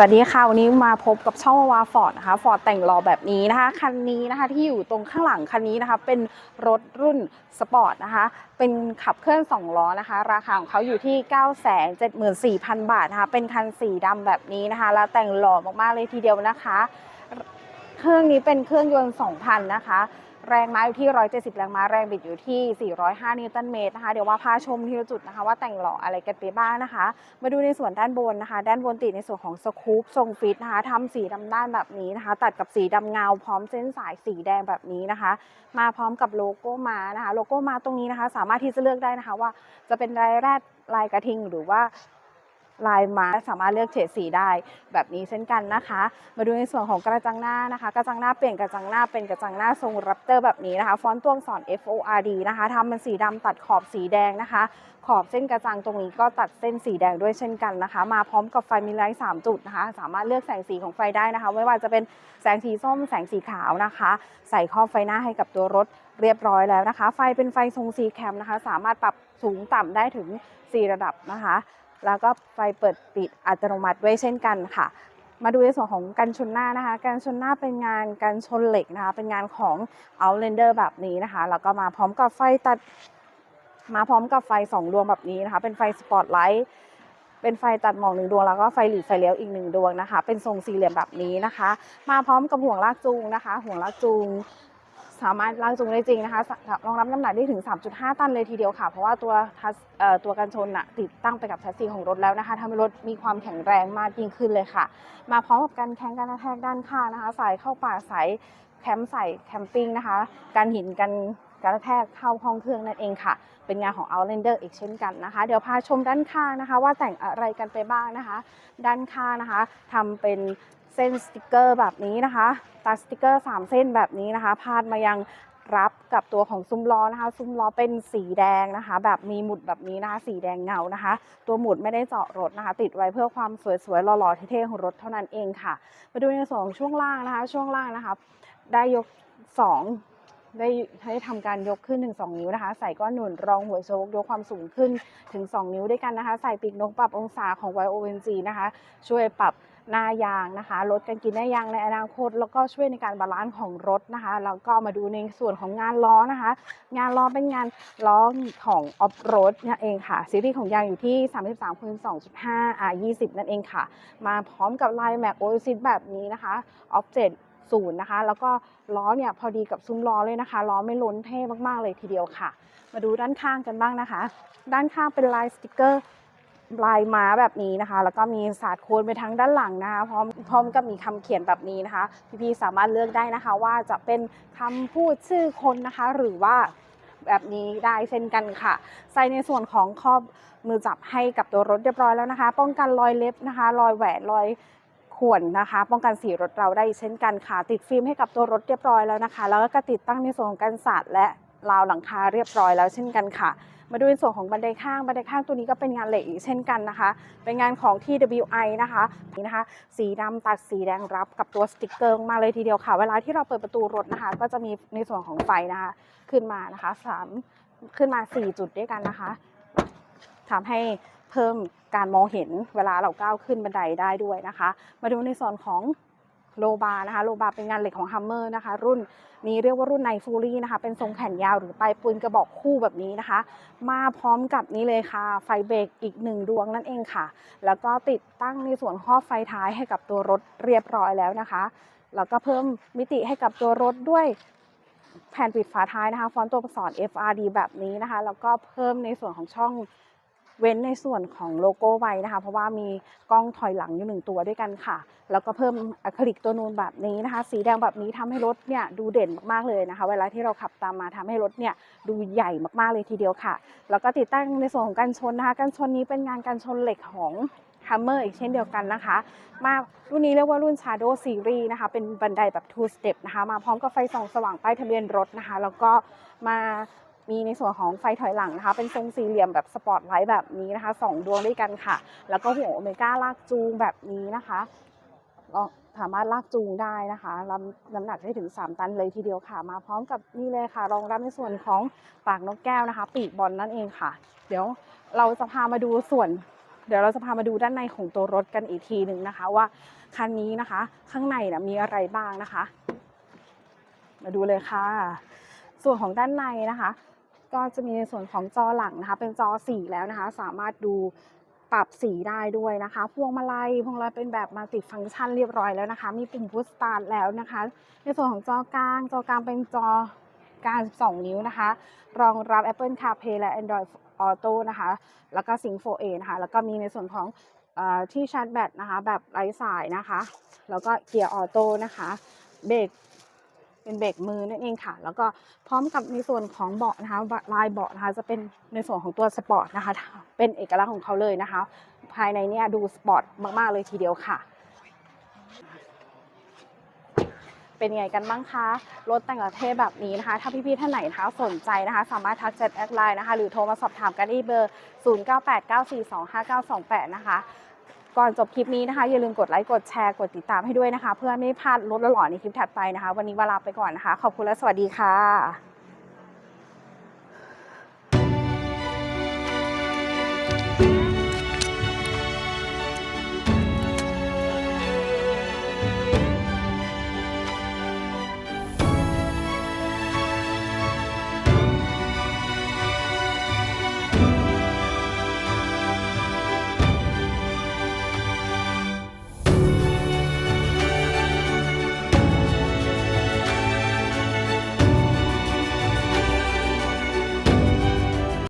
สวัสดีค่ะ วันนี้มาพบกับช่องวาฟอร์ดนะคะฟอร์ดแต่งล้อแบบนี้นะคะคันนี้นะคะที่อยู่ตรงข้างหลังคันนี้นะคะเป็นรถรุ่นสปอร์ตนะคะเป็นขับเคลื่อน 2 ล้อนะคะ ราคาของเขาอยู่ที่ 974,000 บาทนะคะเป็นคันสีดำแบบนี้นะคะ แล้วแต่งหล่อมากๆเลยทีเดียวนะคะ เครื่องนี้เป็นเครื่องยนต์ 2,000 นะคะ แรงม้าอยู่ที่ 170 แรงม้า แรงบิดอยู่ที่ 405 นิวตันเมตรนะคะ เดี๋ยวว่าพาชมทีละจุดนะคะ ว่าแต่งหล่ออะไรกันไปบ้างนะคะ มาดูในส่วนด้านบนนะคะ ด้านบนติดในส่วนของสกู๊ปทรงฟิตนะคะทำสีดำด้านแบบนี้นะคะ ตัดกับสีดำเงา พร้อมเส้นสายสีแดงแบบนี้นะคะ มาพร้อมกับโลโก้ม้านะคะ โลโก้ม้าตรงนี้นะคะ สามารถที่จะเลือกได้นะคะว่าจะเป็นลายแรดลายกระทิงหรือว่า ลายมาสามารถเลือกเฉดสีได้ แบบนี้เช่นกันนะคะ มาดูในส่วนของกระจังหน้านะคะ กระจังหน้าเปลี่ยนกระจังหน้าเป็นกระจังหน้าทรงรับเตอร์แบบนี้นะคะ ฟอนต์ตัวอักษร F O R D นะคะทำเป็นสีดำตัดขอบสีแดงนะคะ ขอบเส้นกระจังตรงนี้ก็ตัดเส้นสีแดงด้วยเช่นกันนะคะ มาพร้อมกับไฟมีไลท์สามจุดนะคะ สามารถเลือกแสงสีของไฟได้นะคะ ไม่ว่าจะเป็นแสงสีส้ม แสงสีขาวนะคะ ใส่ครอบไฟหน้าให้กับตัวรถเรียบร้อยแล้วนะคะ ไฟเป็นไฟทรงสีแคมนะคะ สามารถปรับสูงต่ำได้ถึง 4 ระดับนะคะ แล้วก็ไฟเปิดปิดอัตโนมัติด้วยเช่นกันค่ะ มาดูในส่วนของกันชนหน้านะคะ กันชนหน้าเป็นงานกันชนเหล็กนะคะ เป็นงานของ Outlander แบบนี้นะคะ แล้วก็มาพร้อมกับไฟตัด มาพร้อมกับไฟสองดวงแบบนี้นะคะ เป็นไฟสปอตไลท์เป็นไฟตัดหมอกหนึ่งดวงแล้วก็ไฟหลีไฟเลี้ยวอีกหนึ่งดวงนะคะ เป็นทรงสี่เหลี่ยมแบบนี้นะคะ มาพร้อมกับห่วงลากจูงนะคะ ห่วงลากจูง สามารถลากจูงได้จริงนะคะรองรับน้ำหนักได้ถึง 3.5 ตันเลยทีเดียวค่ะ เพราะว่าตัวทัสตัวกันชนนะติดตั้งไปกับแชสซีของรถแล้วนะคะทำให้รถมีความแข็งแรงมากยิ่งขึ้นเลยค่ะ มาพร้อมกับการแข้งการกระแทกด้านข้างนะคะสายเข้าป่าสายแคมป์ใส่แคมปิ้งนะคะการหินกันกรกระแทกเข้าห้องเครื่องนั่นเองค่ะ เป็นงานของ Outlander อีกเช่นกันนะคะ เดี๋ยวพาชมด้านข้างนะคะ ว่าแต่งอะไรกันไปบ้างนะคะ ด้านข้างนะคะทำเป็น เส้นสติกเกอร์แบบนี้นะคะตัดสติกเกอร์3เส้นแบบนี้นะคะ พาดมายังรับกับตัวของซุ้มล้อนะคะ ซุ้มล้อเป็นสีแดงนะคะ แบบมีหมุดแบบนี้นะคะ สีแดงเงานะคะ ตัวหมุดไม่ได้เจาะรถนะคะ ติดไว้เพื่อความสวยๆหล่อๆเท่ๆของรถเท่านั้นเองค่ะ มาดูในส่วนของช่วงล่างนะคะ ช่วงล่างนะคะ ได้ยก 2 ได้ให้ทำการยกขึ้นถึง2นิ้วนะคะ ใส่ก้อนหนุนรองหัวโชกยกความสูงขึ้นถึง 2 นิ้วด้วยกันนะคะ ใส่ปีกนกปรับองศาของ YONG นะคะ ช่วยปรับหน้ายางนะคะ ลดการกินหน้ายางในอนาคต แล้วก็ช่วยในการบาลานซ์ของรถนะคะ แล้วก็มาดูในส่วนของงานล้อนะคะ งานล้อเป็นงานล้อของออฟโรดนี่เองค่ะ ซีรีส์ของยางอยู่ที่ 33คูณ2.5 R 20 นั่นเองค่ะ มาพร้อมกับลายแม็กโอซิสแบบนี้นะคะออฟเจ็ด 60 นะคะ แล้วก็ล้อเนี่ยพอดีกับซุ้มล้อเลยนะคะ ล้อไม่ล้นเท่มากๆเลยทีเดียวค่ะ มาดูด้านข้างกันบ้างนะคะ ด้านข้างเป็นลายสติกเกอร์ลายม้าแบบนี้นะคะ แล้วก็มีศาสตร์โคนไปทั้งด้านหลังนะคะพร้อมพร้อมกับมีคำเขียนแบบนี้นะคะ พี่ๆสามารถเลือกได้นะคะ ว่าจะเป็นคำพูดชื่อคนนะคะ หรือว่าแบบนี้ได้เช่นกันค่ะ ใส่ในส่วนของครอบมือจับให้กับตัวรถเรียบร้อยแล้วนะคะ ป้องกันรอยเล็บนะคะ รอยแหวนรอย ข่วนนะคะ ป้องกันสีรถเราได้เช่นกันค่ะ ติดฟิล์มให้กับตัวรถเรียบร้อยแล้วนะคะ แล้วก็ติดตั้งในส่วนของกันสาดและราวหลังคาเรียบร้อยแล้วเช่นกันค่ะ มาดูในส่วนของบันไดข้างบันไดข้างตัวนี้ก็เป็นงานเหล็กอีกเช่นกันนะคะ เป็นงานของ TWI นะคะนี่นะคะ สีดำตัดสีแดงรับกับตัวสติกเกอร์มาเลยทีเดียวค่ะ เวลาที่เราเปิดประตูรถนะคะ ก็จะมีในส่วนของไฟนะคะ ขึ้นมานะคะสามขึ้นมา 4 จุดด้วยกันนะคะทำให้ เพิ่มการมองเห็นเวลาเราก้าวขึ้นบันไดได้ด้วยนะคะ มาดูในส่วนของโลบาร์นะคะโลบาร์เป็นงานเหล็กของฮัมเมอร์นะคะ รุ่นนี้เรียกว่ารุ่นไนฟูรี่นะคะเป็นทรงแขนยาวหรือปลายปืนกระบอกคู่แบบนี้นะคะ มาพร้อมกับนี้เลยค่ะ ไฟเบรกอีกหนึ่งดวงนั่นเองค่ะ แล้วก็ติดตั้งในส่วนข้อบไฟท้ายให้กับตัวรถเรียบร้อยแล้วนะคะแล้วก็เพิ่มมิติให้กับตัวรถด้วยแผ่นปิดฝาท้ายนะคะ ฟอนต์ตัวอักษร FRD แบบนี้นะคะ แล้วก็เพิ่มในส่วนของช่อง เว้นในส่วนของโลโก้ไว้นะคะ เพราะว่ามีกล้องถอยหลังอยู่หนึ่งตัวด้วยกันค่ะ แล้วก็เพิ่มอะคริลิกตัวนูนแบบนี้นะคะ สีแดงแบบนี้ทำให้รถเนี่ยดูเด่นมากๆเลยนะคะ เวลาที่เราขับตามมาทำให้รถเนี่ยดูใหญ่มากๆเลยทีเดียวค่ะ แล้วก็ติดตั้งในส่วนของกันชนนะคะกันชนนี้เป็นงานกันชนเหล็กของ Hammer อีกเช่นเดียวกันนะคะ มารุ่นนี้เรียกว่ารุ่น Shadow Series นะคะ เป็นบันไดแบบ two step นะคะ มาพร้อมกับไฟส่องสว่างป้ายทะเบียนรถนะคะ แล้วก็มา มีในส่วนของไฟถอยหลังนะคะ เป็นทรงสี่เหลี่ยมแบบสปอตไลท์แบบนี้นะคะสองดวงด้วยกันค่ะ แล้วก็หัวโอเมก้าลากจูงแบบนี้นะคะก็สามารถลากจูงได้นะคะรับน้ำหนักได้ถึง 3 ตันเลยทีเดียวค่ะ มาพร้อมกับนี่เลยค่ะ รองรับในส่วนของปากนกแก้วนะคะ ปีกบอลนั่นเองค่ะ เดี๋ยวเราจะพามาดูส่วน เดี๋ยวเราจะพามาดูด้านในของตัวรถกันอีกทีหนึ่งนะคะ ว่าคันนี้นะคะ ข้างในนะมีอะไรบ้างนะคะ มาดูเลยค่ะ ส่วนของด้านในนะคะ ก็จะมีในส่วนของจอหลังนะคะ เป็นจอสีแล้วนะคะ สามารถดูปรับสีได้ด้วยนะคะ พวงมาลัยพวงมาลัยเป็นแบบมัลติฟังก์ชันเรียบร้อยแล้วนะคะ มีปุ่มพุชสตาร์ทแล้วนะคะ ในส่วนของจอกลาง จอกลางเป็นจอกลาง 12 นิ้วนะคะ รองรับ Apple CarPlay และ Android Auto นะคะ แล้วก็ Sync 4A นะคะ แล้วก็มีในส่วนของอที่ชาร์จแบตนะคะ แบบไร้สายนะคะ แล้วก็เกียร์ออโต้นะคะ เบรก เป็นเบรกมือนั่นเองค่ะ แล้วก็พร้อมกับในส่วนของเบาะนะคะลายเบาะนะคะจะเป็นในส่วนของตัวสปอร์ตนะคะ เป็นเอกลักษณ์ของเขาเลยนะคะ ภายในเนี่ยดูสปอร์ตมากๆเลยทีเดียวค่ะ เป็นไงกันบ้างคะรถแต่งประเทศแบบนี้นะคะ ถ้าพี่ๆท่านไหนนะคะสนใจนะคะ สามารถทักแชทแอดไลน์นะคะ หรือโทรมาสอบถามกันที่เบอร์ 0989425928 นะคะ ก่อนจบคลิปนี้นะคะ อย่าลืมกดไลค์กดแชร์กดติดตามให้ด้วยนะคะ เพื่อไม่พลาดรถหล่อในคลิปถัดไปนะคะ วันนี้เวลาไปก่อนนะคะ ขอบคุณและสวัสดีค่ะ